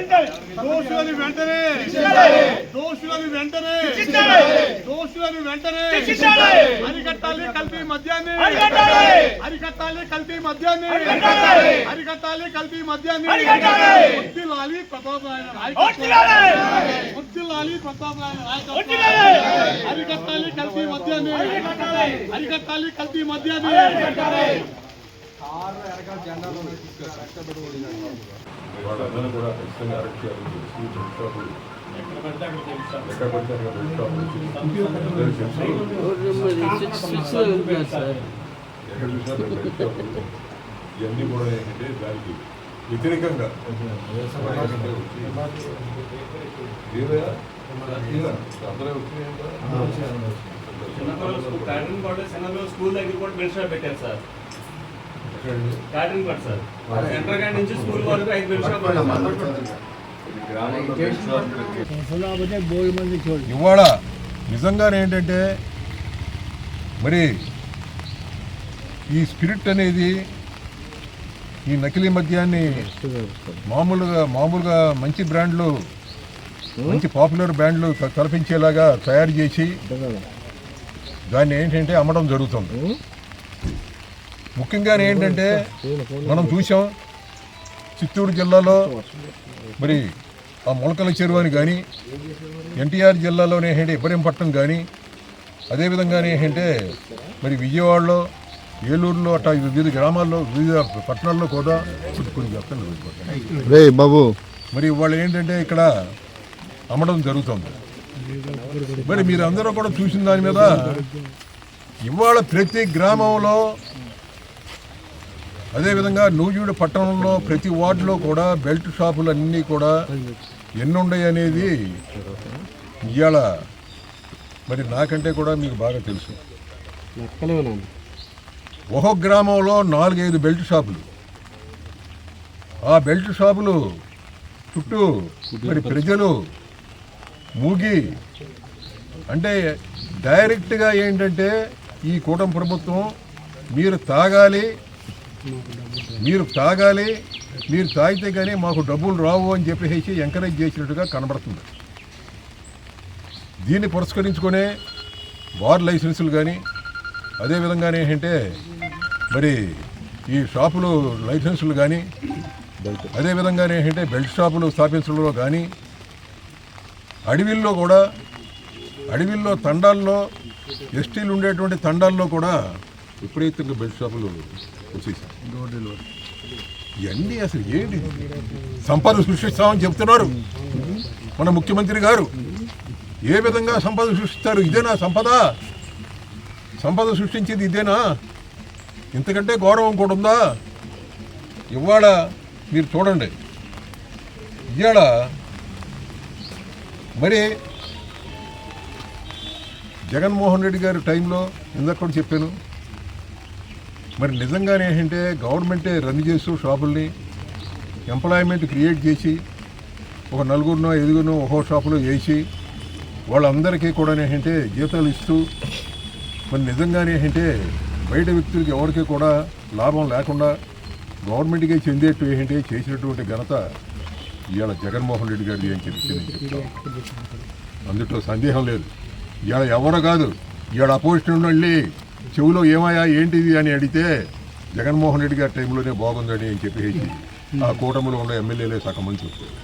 దోషులని వెంటనే. దోషులని వెంటనే. దోషులని వెంటనే. అరికట్టాలి కల్తీ మద్యాన్ని. అరికట్టాలి. కల్తీ మద్యాన్ని. అరికట్టాలి. కల్తీ మద్యాన్ని. ముద్దిలాలి ప్రతాప్ నాయన ముద్దిలాలి. ప్రతాప్ నాయన అరికట్టాలి కల్తీ మద్యాన్ని. అరికట్టాలి. కల్తీ మద్యాన్ని. వాళ్ళందరూ కూడా ఖచ్చితంగా అరెస్ట్ చేయాలని చెప్పి షాపులు ఎక్కడ పడితే అక్కడ. ఎక్కడ చూసినా ఇవన్నీ కూడా ఏంటంటే దానికి వ్యతిరేకంగా. అందరూ సెనలో స్కూల్ దగ్గర కూడా షాప్ పెట్టారు సార్. సార్. సెంటర్ నుంచి స్కూల్ వరకు ఐదు షాపులు ఇవాళ నిజంగానే ఏంటంటే మరి ఈ స్పిరిట్ అనేది ఈ నకిలీ మద్యాన్ని మామూలుగా మామూలుగా మంచి బ్రాండ్లు మంచి పాపులర్ బ్రాండ్లు కల్పించేలాగా తయారు చేసి దాన్ని ఏంటంటే అమ్మడం జరుగుతుంది. ముఖ్యంగా ఏంటంటే మనం చూసాం చిత్తూరు జిల్లాలో మరి ఆ మొలకల చెరువు అని కానీ ఎన్టీఆర్ జిల్లాలోనే ఏంటంటే ఇబ్రహీంపట్నం కానీ అదేవిధంగానే ఏంటంటే మరి విజయవాడలో ఏలూరులో అట్లా వివిధ గ్రామాల్లో వివిధ పట్టణాల్లో కూడా కొన్ని చెప్తాను బాబు. మరి వాళ్ళు ఏంటంటే ఇక్కడ అమ్మడం జరుగుతుంది. మరి మీరు అందరూ కూడా చూసిన దాని మీద ఇవాళ ప్రతి గ్రామంలో అదేవిధంగా నూజివీడు పట్టణంలో ప్రతి వార్డులో కూడా బెల్ట్ షాపులు అన్నీ కూడా ఎన్ని ఉన్నాయి అనేది ఇవాళ మరి నాకంటే కూడా మీకు బాగా తెలుసు. ఒక్కొక్క గ్రామంలో నాలుగైదు బెల్ట్ షాపులు. ఆ బెల్ట్ షాపులు చుట్టూ మరి ప్రజలు మూగి అంటే డైరెక్ట్గా ఏంటంటే ఈ కూటమి ప్రభుత్వం మీరు తాగాలి మీరు తాగాలి మీరు తాగితే కానీ మాకు డబ్బులు రావు అని చెప్పేసి ఎంకరేజ్ చేసినట్టుగా కనబడుతుంది. దీన్ని పురస్కరించుకునే బార్ లైసెన్సులు కానీ అదేవిధంగానే ఏంటంటే మరి ఈ షాపులు లైసెన్సులు కానీ అదేవిధంగానే ఏంటంటే బెల్ట్ షాపులు స్థాపించడంలో కానీ అడవిల్లో కూడా అడవిల్లో తండాల్లో ఎస్టీలు ఉండేటువంటి తండాల్లో కూడా విపరీతంగా బెల్ట్ షాపులు వచ్చేసాయి ఇవన్నీ అసలు ఏంటి? సంపద సృష్టిస్తామని చెప్తున్నారు. మన ముఖ్యమంత్రి గారు. ఏ విధంగా సంపద సృష్టిస్తారు? ఇదేనా సంపద? సంపద సృష్టించేది ఇదేనా? ఇంతకంటే గౌరవం కూడా ఉందా? ఇవాళ మీరు చూడండి. ఇవాళ మరి జగన్మోహన్ రెడ్డి గారి టైంలో ఇందాక కూడా చెప్పాను. మరి నిజంగానే ఏంటంటే గవర్నమెంటే రన్ చేస్తూ షాపుల్ని ఎంప్లాయ్మెంట్ క్రియేట్ చేసి ఒక నలుగురినో ఐదుగురినో ఒక్కో షాపులో వేసి వాళ్ళందరికీ కూడా ఏంటంటే జీతాలు ఇస్తూ మరి నిజంగానే ఏంటంటే బయట వ్యక్తులకి ఎవరికి కూడా లాభం లేకుండా గవర్నమెంట్కే చెందేట్టు ఏంటంటే చేసినటువంటి ఘనత ఇవాళ జగన్మోహన్ రెడ్డి గారిది అని చెప్పి నేను చెప్తాను. అందులో సందేహం లేదు. ఇవాళ ఎవరో కాదు. ఇవాళ అపోజిషన్ వెళ్ళి చెవులో ఏమయ్యా ఏంటిది అని అడిగితే జగన్మోహన్ రెడ్డి గారి టైంలోనే బాగుందని అని చెప్పేసి ఆ కూటమిలో ఉన్న ఎమ్మెల్యేలే సగం మంది చెప్తారు